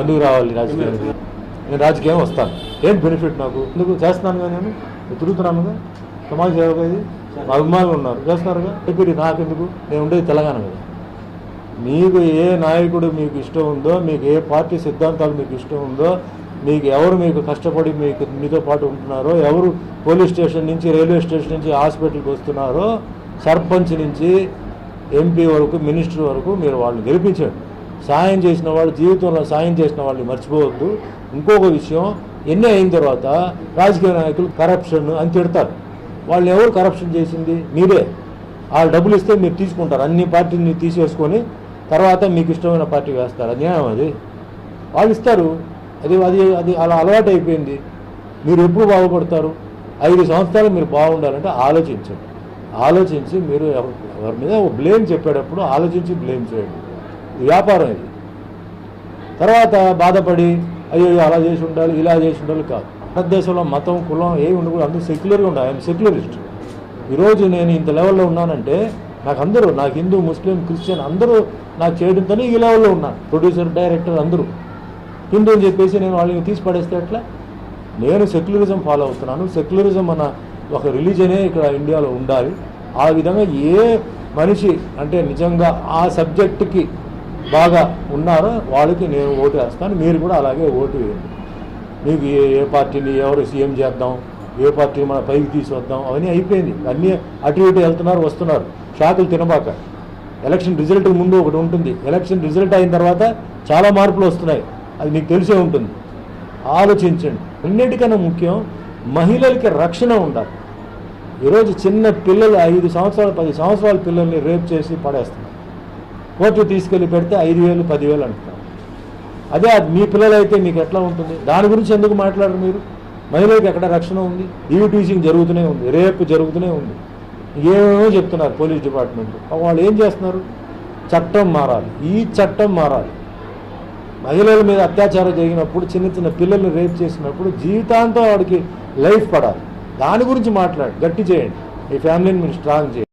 ఎందుకు రావాలి రాజకీయం? నేను రాజకీయం వస్తాను. ఏం బెనిఫిట్ నాకు? ఎందుకు? చేస్తున్నాను కానీ నేను. నేను తిరుగుతున్నానుగా సమాజ సేవ ఇది. మా అభిమానులు ఉన్నారు. చేస్తున్నారుగా? చెప్పి నాకెందుకు? నేను ఉండేది తెలంగాణ కదా. మీకు ఏ నాయకుడు మీకు ఇష్టం ఉందో మీకు ఏ పార్టీ సిద్ధాంతాలు మీకు ఇష్టం ఉందో మీకు ఎవరు మీకు కష్టపడి మీకు మీతో పాటు ఉంటున్నారో ఎవరు పోలీస్ స్టేషన్ నుంచి రైల్వే స్టేషన్ నుంచి హాస్పిటల్కి వస్తున్నారో సర్పంచ్ నుంచి ఎంపీ వరకు మినిస్టర్ వరకు మీరు వాళ్ళని గెలిపించండి. సాయం చేసిన వాళ్ళు జీవితంలో సాయం చేసిన వాళ్ళని మర్చిపోవద్దు. ఇంకొక విషయం ఎన్ని అయిన తర్వాత రాజకీయ నాయకులు కరప్షన్ అని తిడతారు. వాళ్ళు ఎవరు కరప్షన్ చేసింది? మీరే. వాళ్ళు డబ్బులు ఇస్తే మీరు తీసుకుంటారు. అన్ని పార్టీని తీసేసుకొని తర్వాత మీకు ఇష్టమైన పార్టీ వేస్తారు. అన్యాయం అది? వాళ్ళు ఇస్తారు. అది అది అది అలా అలవాటు అయిపోయింది. మీరు ఎప్పుడు బాగుపడతారు? ఐదు సంవత్సరాలు మీరు బాగుండాలంటే ఆలోచించండి. ఆలోచించి మీరు ఎవరి మీద బ్లేమ్ చెప్పేటప్పుడు ఆలోచించి బ్లేమ్ చేయండి. వ్యాపారం ఇది. తర్వాత బాధపడి అయ్యో అలా చేసి ఉండాలి ఇలా చేసి ఉండాలి కాదు. భారతదేశంలో మతం కులం ఏమి ఉండకూడదు అందరూ సెక్యులర్గా ఉండాలి. ఐఎమ్ సెక్యులరిస్ట్ ఈరోజు నేను ఇంత లెవెల్లో ఉన్నానంటే నాకు అందరూ నాకు హిందూ ముస్లిం క్రిస్టియన్ అందరూ నాకు చేయడంతోనే ఈ లెవెల్లో ఉన్నాను ప్రొడ్యూసర్ డైరెక్టర్ అందరూ. హిందూ అని చెప్పేసి నేను వాళ్ళని తీసి పడేస్తే ఎట్లా? నేను సెక్యులరిజం ఫాలో అవుతున్నాను. సెక్యులరిజం అన్న ఒక రిలీజనే ఇక్కడ ఇండియాలో ఉండాలి. ఆ విధంగా ఏ మనిషి అంటే నిజంగా ఆ సబ్జెక్టుకి బాగా ఉన్నారో వాళ్ళకి నేను ఓటు వేస్తాను. మీరు కూడా అలాగే ఓటు వేయండి. మీకు ఏ ఏ పార్టీని ఎవరు సీఎం చేద్దాం ఏ పార్టీని మన పైకి తీసుకొద్దాం అవన్నీ అయిపోయింది. అన్నీ అటు ఇటు వెళ్తున్నారు వస్తున్నారు. షాకులు తినబాక. ఎలక్షన్ రిజల్ట్ ముందు ఒకటి ఉంటుంది. ఎలక్షన్ రిజల్ట్ అయిన తర్వాత చాలా మార్పులు వస్తున్నాయి. అది మీకు తెలిసే ఉంటుంది. ఆలోచించండి. అన్నిటికన్నా ముఖ్యం మహిళలకి రక్షణ ఉండాలి. ఈరోజు చిన్న పిల్లలు ఐదు సంవత్సరాలు పది సంవత్సరాల పిల్లల్ని రేప్ చేసి పడేస్తున్నారు. కోర్టు తీసుకెళ్ళి పెడితే ఐదు వేలు పదివేలు అంటున్నారు అదే అది మీ పిల్లలైతే మీకు ఎట్లా ఉంటుంది? దాని గురించి ఎందుకు మాట్లాడరు మీరు? మహిళలకు ఎక్కడ రక్షణ ఉంది? ఈవి టీచింగ్ జరుగుతూనే ఉంది. రేపు జరుగుతూనే ఉంది. ఏమేమో చెప్తున్నారు పోలీస్ డిపార్ట్మెంట్. వాళ్ళు ఏం చేస్తున్నారు? చట్టం మారాలి. ఈ చట్టం మారాలి. మహిళల మీద అత్యాచారం జరిగినప్పుడు చిన్న చిన్న పిల్లల్ని రేప్ చేసినప్పుడు జీవితాంతం వాడికి లైఫ్ పడాలి. దాని గురించి మాట్లాడి. గట్టి చేయండి. మీ ఫ్యామిలీని మీరు స్ట్రాంగ్ చేయండి.